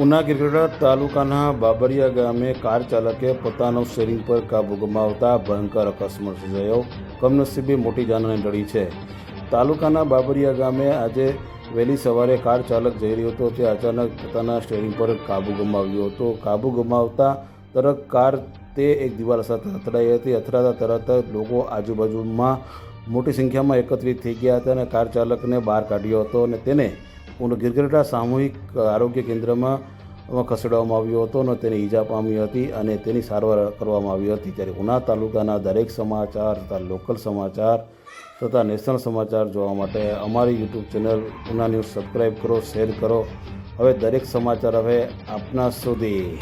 ઉના ગિરગઢડા તાલુકાના બાબરિયા ગામે કાર ચાલકે પોતાનો સ્ટેરિંગ પર કાબુ ગુમાવતા ભયંકર અકસ્માત સર્જાયો. કમનસીબે મોટી જાનને ટળી છે. તાલુકાના બાબરિયા ગામે આજે વહેલી સવારે કાર ચાલક જઈ રહ્યો હતો. તે અચાનક પોતાના સ્ટેરિંગ પર કાબુ ગુમાવ્યો હતો. કાબુ ગુમાવતા તરત કાર તે એક દિવાલ સાથે અથડાઈ હતી. અથડાતા તરત લોકો આજુબાજુમાં મોટી સંખ્યામાં એકત્રિત થઈ ગયા હતા અને કાર ચાલકને બહાર કાઢ્યો હતો અને તેને ગિરગઢડા સામૂહિક આરોગ્ય કેન્દ્રમાં ખસેડવામાં આવ્યો હતો અને તેને ઈજા પામી હતી અને તેની સારવાર કરવામાં આવી હતી. ત્યારે ઉના તાલુકાના દરેક સમાચાર તથા લોકલ સમાચાર તથા નેશનલ સમાચાર જોવા માટે અમારી YouTube channel Una news subscribe કરો, શેર કરો. હવે દરેક સમાચાર હવે આપના સુધી.